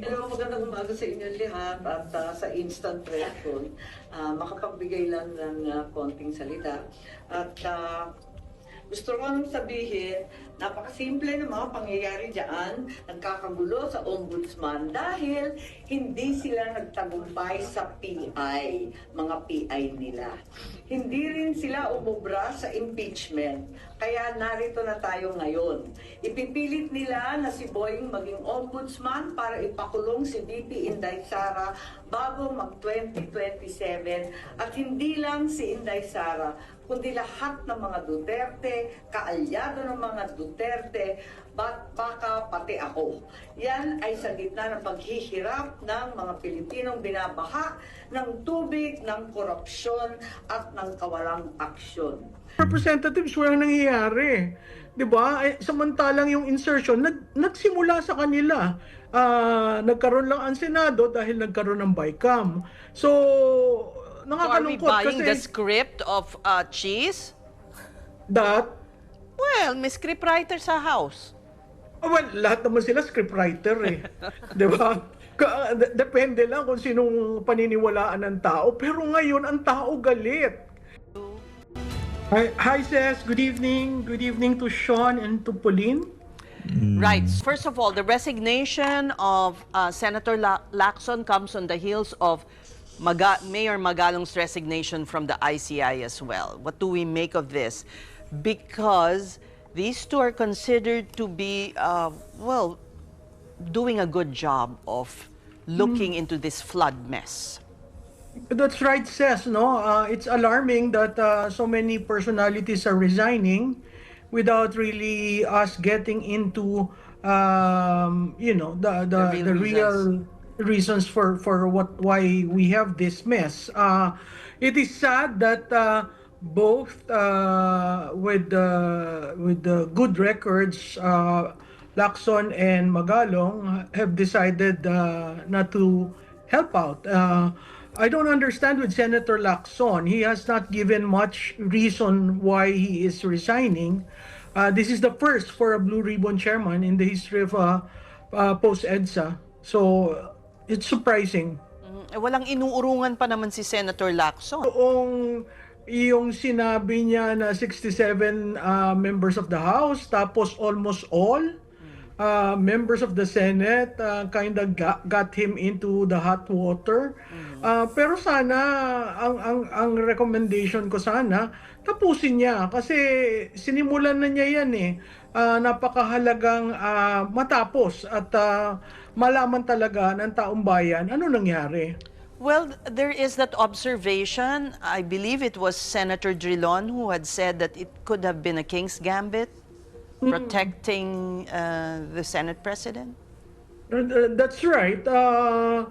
Hello, magandang umaga sa inyo lahat at ah, sa instant reaction, ah, makapagbigay lang ng ah, konting salita. At ah, gusto ko nang sabihin, napakasimple ng mga pangyayari dyan, nagkakagulo sa ombudsman dahil hindi sila nagtagumpay sa PI, mga PI nila. Hindi rin sila umubra sa impeachment, kaya narito na tayo ngayon. Ipipilit nila na si Boying maging ombudsman para ipakulong si VP Inday Sara bago mag-2027 at hindi lang si Inday Sara kundi lahat ng mga Duterte, kaalyado ng mga Duterte, bat baka pati ako. Yan ay sa gitna ng paghihirap ng mga Pilipinong binabaha ng tubig, ng korupsyon at ng kawalang aksyon. representatives walang nangyayari. 'Di ba? Eh, samantalang yung insertion nag, nagsimula sa kanila. Ah, nagkaroon lang ang Senado dahil nagkaroon ng BICAM. So, So are we nakakalungkot buying kasi the script of uh, cheese? that Well, may scriptwriter sa house. ah, well, lahat naman sila scriptwriter eh. 'Di ba? Depende lang kung sinong paniniwalaan ng tao. Pero ngayon, ang tao galit. Hi, hi Ses. Good evening. Good evening to Sean and to Pauline. Right. First of all, the resignation of uh, Senator La- Lacson comes on the heels of Maga- Mayor Magalong's resignation from the ICI as well. What do we make of this? Because these two are considered to be, uh, well, doing a good job of looking into this flood mess. That's right, says no. Uh, it's alarming that uh, so many personalities are resigning without really us getting into, um, you know, the the, The real the real reasons for for what why we have this mess. Uh, it is sad that uh, both uh, with the with the good records. Uh, Lacson and Magalong have decided uh, not to help out. Uh, I don't understand with Senator Lacson. He has not given much reason why he is resigning. Uh, this is the first for a Blue Ribbon chairman in the history of uh, uh, post-EDSA. So, it's surprising. Mm, Walang inuurungan pa naman si Senator Lacson. Noong yung sinabi niya na 67 uh, members of the House, tapos almost all uh, members of the Senate uh, kind of got, got him into the hot water. Uh, pero sana, ang, ang, ang recommendation ko sana, tapusin niya. Kasi sinimulan na niya yan eh. Uh, napakahalagang uh, matapos at uh, malaman talaga ng taong bayan ano nangyari. Well, there is that observation. I believe it was Senator Drilon who had said that it could have been a king's gambit protecting uh, the Senate president. Uh, That's right. Uh,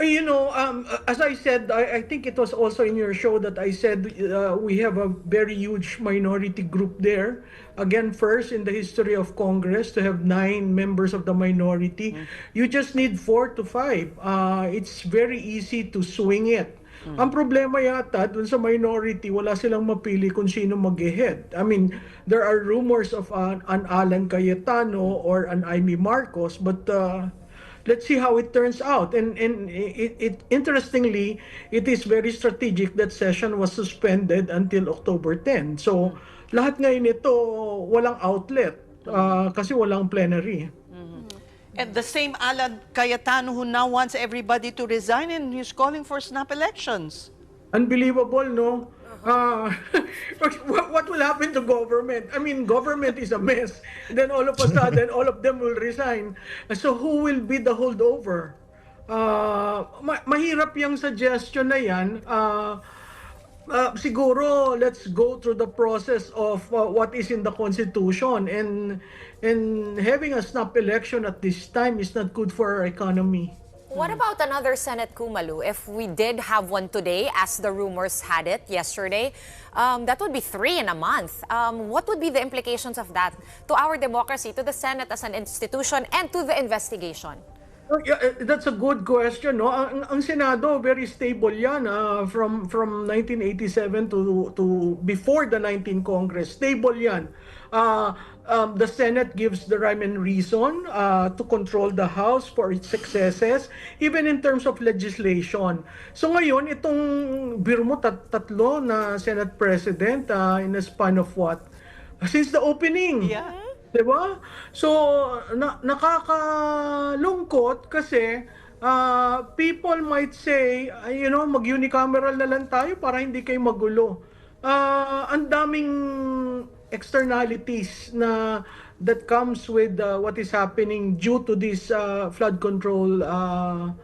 you know, um, as I said, I, I think it was also in your show that I said uh, we have a very huge minority group there. Again, first in the history of Congress to have nine members of the minority. You just need four to five. Uh, it's very easy to swing it. Ang problema yata dun sa minority, wala silang mapili kung sino mag-head. I mean, there are rumors of an, an Alan Cayetano or an Amy Marcos, but uh, let's see how it turns out. And and it, it interestingly, it is very strategic that session was suspended until October 10. So lahat ngayon ito walang outlet uh, kasi walang plenary. And the same Alan Cayetano who now wants everybody to resign and he's calling for snap elections. Unbelievable, no? Uh, what, what will happen to government? I mean, government is a mess. Then all of a sudden, all of them will resign. So who will be the holdover? Uh, ma- mahirap yung suggestion na yan. Uh, uh, siguro, let's go through the process of uh, what is in the Constitution. And, and having a snap election at this time is not good for our economy. What about another Senate Kumalu? If we did have one today, as the rumors had it yesterday, um, that would be three in a month. Um, what would be the implications of that to our democracy, to the Senate as an institution, and to the investigation? Oh, yeah, eh, that's a good question, no? Ang, ang Senado very stable 'yan ah, from from 1987 to to before the 19 Congress. Stable 'yan. Uh, um, the Senate gives the rhyme and reason uh, to control the House for its successes, even in terms of legislation. So ngayon, itong biro mo tat- tatlo na Senate President uh, in a span of what? Since the opening. Yeah. 'Di ba? So na, nakakalungkot kasi ah, people might say, ah, you know, mag-unicameral na lang tayo para hindi kayo magulo. Ah, ang daming externalities na that comes with ah, what is happening due to this ah, flood control ah,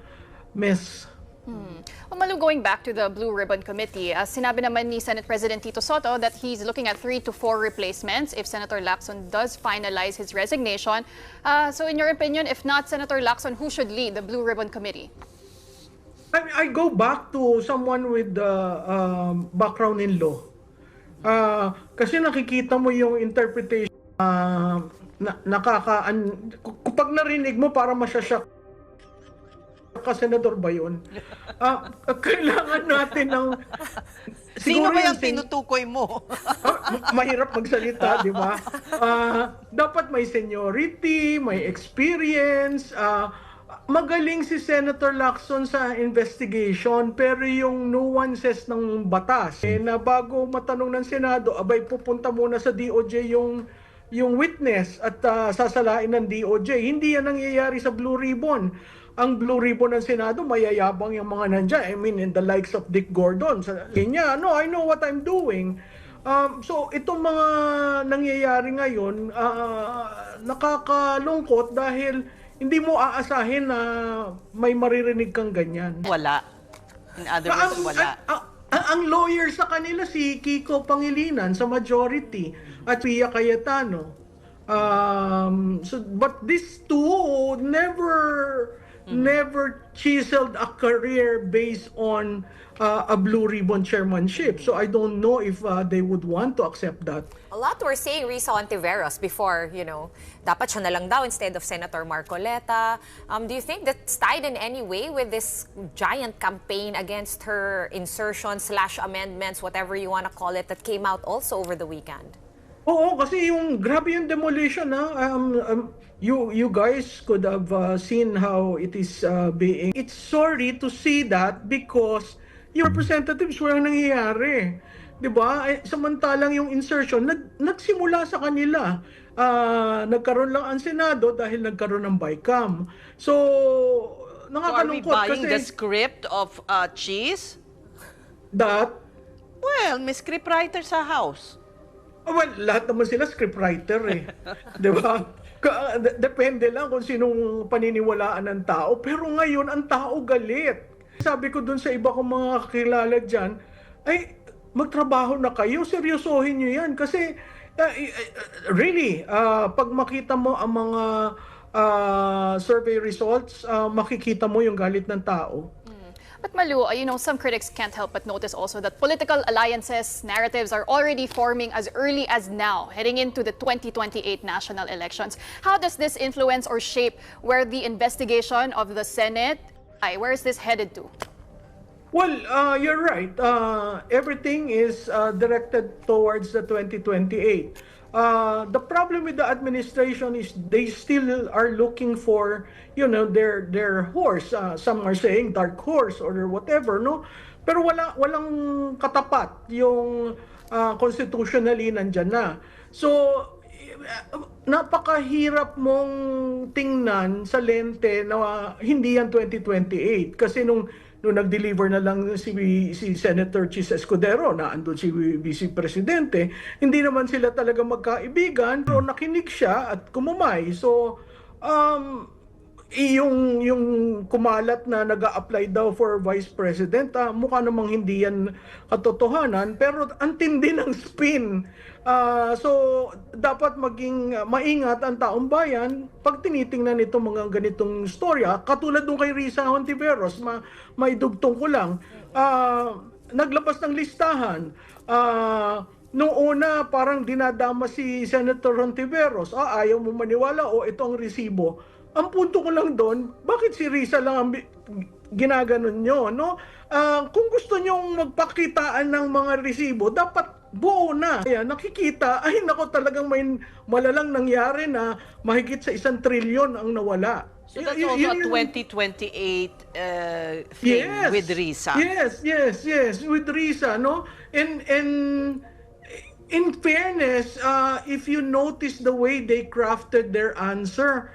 mess. Well, Malu, going back to the Blue Ribbon Committee, uh, sinabi naman ni Senate President Tito Soto that he's looking at three to four replacements if Senator Lacson does finalize his resignation. Uh, so in your opinion, if not Senator Lacson, who should lead the Blue Ribbon Committee? I, I go back to someone with the um, background in law. Ah, kasi nakikita mo yung interpretation ah, na, nakaka kapag narinig mo para masyasyak senador ba yun? Ah, kailangan natin ng Sino ba yung tinutukoy mo? Ma- mahirap magsalita, di ba? Ah, dapat may seniority, may experience. ah, magaling si Senator Lacson sa investigation, pero yung nuances ng batas, eh, na bago matanong ng Senado, abay pupunta muna sa DOJ yung yung witness at ah, sasalain ng DOJ. Hindi yan nangyayari sa Blue Ribbon. Ang Blue Ribbon ng Senado, mayayabang yung mga nandiyan. I mean, in the likes of Dick Gordon. Sa niya, no, I know what I'm doing. Um, so, itong mga nangyayari ngayon, ah, nakakalungkot dahil hindi mo aasahin na may maririnig kang ganyan. Wala. In other ang, words, wala. ang, ang- ang lawyer sa kanila si Kiko Pangilinan sa majority at Pia Cayetano. Um, so but these two never never chiseled a career based on uh, a blue ribbon chairmanship. So I don't know if uh, they would want to accept that. A lot were saying Risa Ontiveros before, you know, dapat siya na lang daw instead of Senator Marcoleta. Um, do you think that's tied in any way with this giant campaign against her insertion slash amendments, whatever you want to call it, that came out also over the weekend? Oo, kasi yung grabe yung demolition ha. Um, um, you you guys could have uh, seen how it is uh, being. It's sorry to see that because yung representatives walang nangyayari. 'Di ba? Eh, samantalang yung insertion nag, nagsimula sa kanila. Ah, nagkaroon lang ang Senado dahil nagkaroon ng BICAM. So, So are we nakakalungkot buying kasi the script of uh, cheese? that Well, may scriptwriter sa house. Ah, Well, lahat naman sila scriptwriter eh. 'Di ba? Depende lang kung sinong paniniwalaan ng tao. Pero ngayon, ang tao galit. Sabi ko dun sa iba kong mga kakilala dyan, ay, magtrabaho na kayo, seryosohin nyo yan. Kasi, uh, really, ah, pag makita mo ang mga ah, survey results, ah, makikita mo yung galit ng tao. But Malu, uh, you know, some critics can't help but notice also that political alliances, narratives are already forming as early as now, heading into the 2028 national elections. How does this influence or shape where the investigation of the Senate, where is this headed to? Well, uh, you're right. Uh, everything is uh, directed towards the 2028. Uh, the problem with the administration is they still are looking for, you know, their their horse. Uh, some are saying dark horse or whatever, no? Pero wala walang katapat yung uh, constitutionally nandyan na. So napakahirap mong tingnan sa lente na uh, hindi yan 2028 kasi nung nung nag-deliver na lang si si Senator Chis Escudero na andun si Vice Presidente hindi naman sila talaga magkaibigan pero nakinig siya at kumumay so um yung yung kumalat na nag apply daw for vice president ah, mukha namang hindi yan katotohanan pero ang tindi ng spin Ah, so dapat maging maingat ang taong bayan pag tinitingnan nito mga ganitong storya katulad nung kay Risa Hontiveros ma may dugtong ko lang Ah, naglabas ng listahan Ah, Nung una, parang dinadama si Senator Hontiveros. Ah, ayaw mo maniwala o ito ang resibo. Ang punto ko lang doon, bakit si Risa lang ang ginaganon nyo, no? Ah, kung gusto nyong magpakitaan ng mga resibo, dapat buo na. Kaya nakikita, ay nako talagang may malalang nangyari na mahigit sa isang trilyon ang nawala. So that's Y- also a yung- 2028 uh, thing with Risa. Yes, yes, yes, with Risa, no? And and in fairness, uh, if you notice the way they crafted their answer,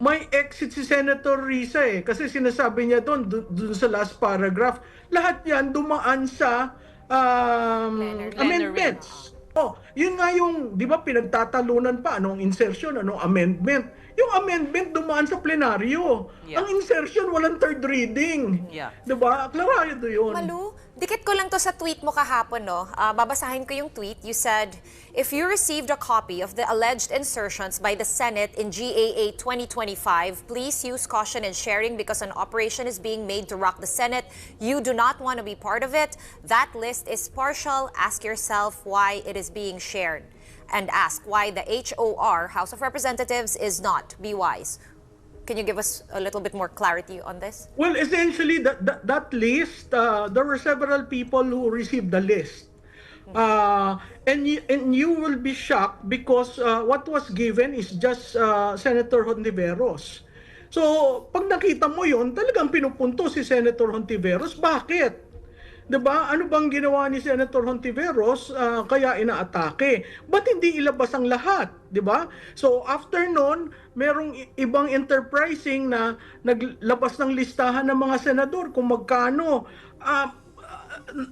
may exit si Senator Risa eh. Kasi sinasabi niya doon, dun, dun sa last paragraph, lahat yan dumaan sa um, Plenary. amendments. Oh, yun nga yung, di ba, pinagtatalunan pa, anong insertion, anong amendment. Yung amendment dumaan sa plenaryo. Yeah. Ang insertion, walang third reading. Yeah. Di ba? Klarado yun. Malu, dikit ko lang to sa tweet mo kahapon, no? Ah, babasahin ko yung tweet. You said, if you received a copy of the alleged insertions by the Senate in GAA 2025, please use caution in sharing because an operation is being made to rock the Senate. You do not want to be part of it. That list is partial. Ask yourself why it is being shared. And ask why the HOR, House of Representatives, is not. Be wise. Can you give us a little bit more clarity on this? Well, essentially, that, that, that list, uh, there were several people who received the list. Uh, and, y- and you will be shocked because uh, what was given is just uh, Senator Hontiveros. So, pag nakita mo yon talagang pinupunto si Senator Hontiveros. Bakit? 'Di ba? Ano bang ginawa ni Senator Hontiveros ah, kaya inaatake? Ba't hindi ilabas ang lahat, 'di ba? So after noon, merong ibang enterprising na naglabas ng listahan ng mga senador kung magkano. Ah,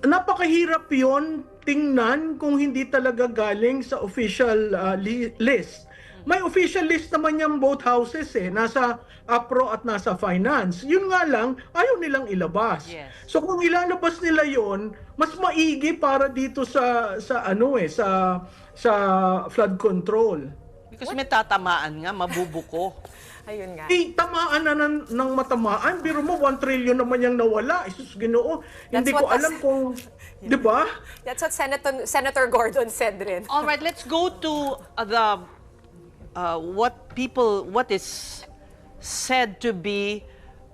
napakahirap 'yon tingnan kung hindi talaga galing sa official li- list. May official list naman yung both houses eh, nasa APRO at nasa finance. Yun nga lang, ayaw nilang ilabas. Yes. So kung ilalabas nila 'yon, mas maigi para dito sa sa ano eh sa sa flood control. Because may tatamaan nga, mabubuko. Ayun nga. Eh, tamaan na ng, ng matamaan. Biro mo, 1 trillion naman yung nawala. Isus, ginoo. Hindi ko what alam kung, di ba? That's what Senator, Senator Gordon said rin. All right, let's go to uh, the uh, what people what is said to be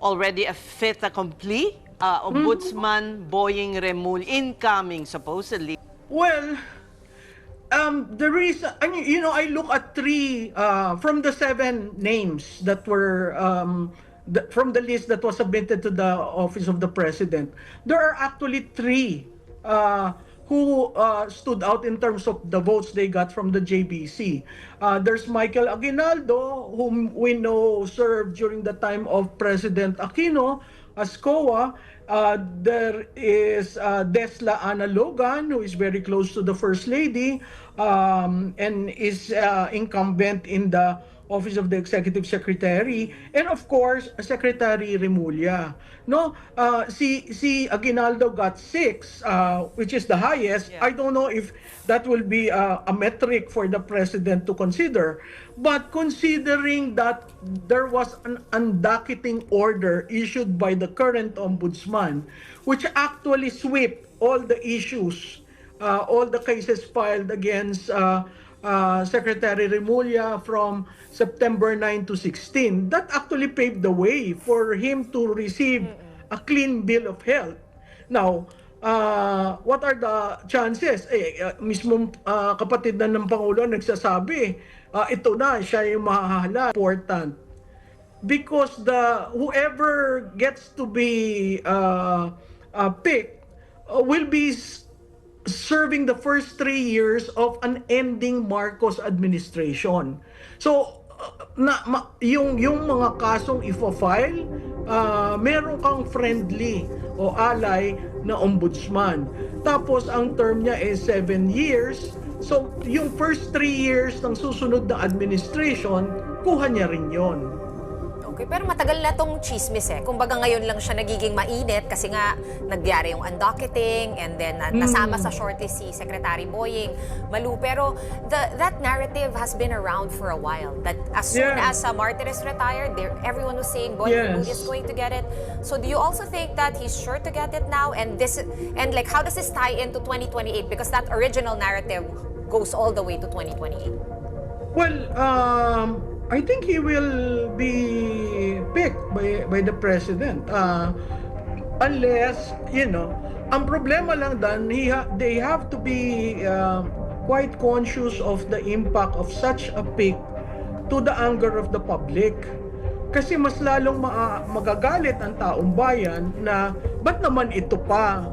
already a fait accompli. Uh, Ombudsman Boying Remul incoming supposedly. Well, um, the reason, I mean, you know, I look at three uh, from the seven names that were um, the, from the list that was submitted to the office of the president. There are actually three uh, who uh, stood out in terms of the votes they got from the JBC. Uh, there's Michael Aguinaldo, whom we know served during the time of President Aquino as COA. Uh, there is uh, Desla Ana Logan, who is very close to the First Lady um, and is uh, incumbent in the Office of the Executive Secretary. And of course, Secretary Remulla. No, uh, si, si Aguinaldo got six, uh, which is the highest. Yeah. I don't know if that will be uh, a metric for the president to consider. But considering that there was an undocketing order issued by the current ombudsman, which actually swept all the issues, uh, all the cases filed against uh, uh, Secretary Remulla from September 9 to 16, that actually paved the way for him to receive a clean bill of health. Now, uh, what are the chances? Eh, uh, mismong uh, kapatid na ng Pangulo nagsasabi, uh, ito na, siya yung mahahala. Important. Because the whoever gets to be uh, uh, picked uh, will be serving the first three years of an ending Marcos administration. So, uh, na, ma, yung, yung mga kasong ifo-file, uh, meron kang friendly o ally na ombudsman. Tapos, ang term niya is seven years. So, yung first three years ng susunod na administration, kuha niya rin yon. Okay, pero matagal na tong chismis eh. Kumbaga ngayon lang siya nagiging mainit kasi nga nagyari yung undocketing and then na- nasama sa shortlist si Secretary Boying. Malu, pero the, that narrative has been around for a while. That as soon Yeah. as uh, Martires retired, there, everyone was saying Boying Yes. Remulla is going to get it. So do you also think that he's sure to get it now? And this and like how does this tie into 2028? Because that original narrative goes all the way to 2028. Well, um, I think he will be picked by by the president. Uh, unless, you know, ang problema lang dan, he ha- they have to be uh, quite conscious of the impact of such a pick to the anger of the public. Kasi mas lalong maa- magagalit ang taong bayan na ba't naman ito pa?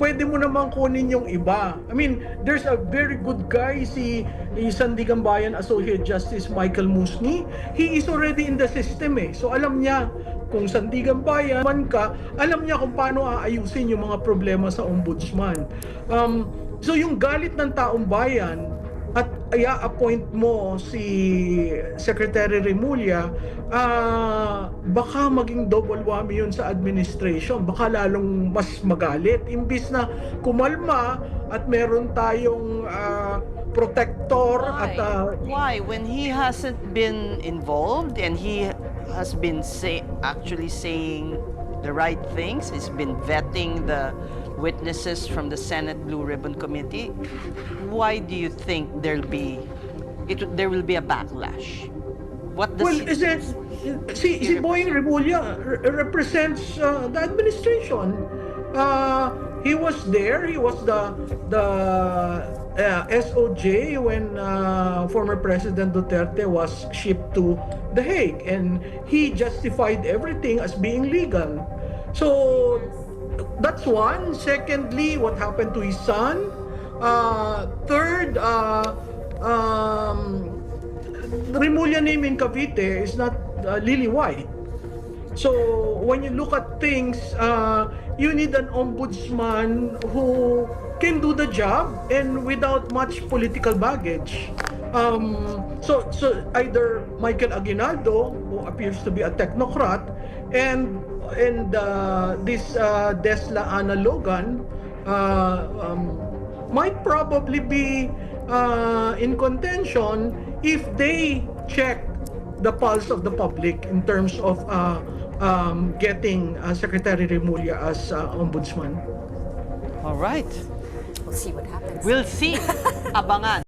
Pwede mo naman kunin yung iba. I mean, there's a very good guy si, Sandigan Bayan Associate Justice Michael Musni. He is already in the system eh. So alam niya kung Sandigan Bayan man ka, alam niya kung paano aayusin yung mga problema sa ombudsman. Um, so yung galit ng taong bayan, at i-appoint mo si Secretary Remulla, ah, baka maging double whammy yun sa administration. Baka lalong mas magalit. Imbis na kumalma at meron tayong ah, protector at ah, Why? When he hasn't been involved and he has been say, actually saying the right things, he's been vetting the witnesses from the Senate Blue Ribbon Committee, why do you think there'll be it there will be a backlash? What does Well, is it, si, si Boying Remulla re- represents uh, the administration. Uh, he was there. He was the the uh, SOJ when uh, former President Duterte was shipped to The Hague, and he justified everything as being legal. So that's one. Secondly, what happened to his son? Uh, third, uh, um, Remulla name in Cavite is not uh, lily white. So when you look at things, uh, you need an ombudsman who can do the job and without much political baggage. Um, so, so either Michael Aguinaldo, who appears to be a technocrat, and and uh, this uh, Desla Ana Logan uh, um, might probably be uh, in contention if they check the pulse of the public in terms of uh, um, getting uh, Secretary Remulla as uh, ombudsman. All right. We'll see what happens. We'll see. Abangan.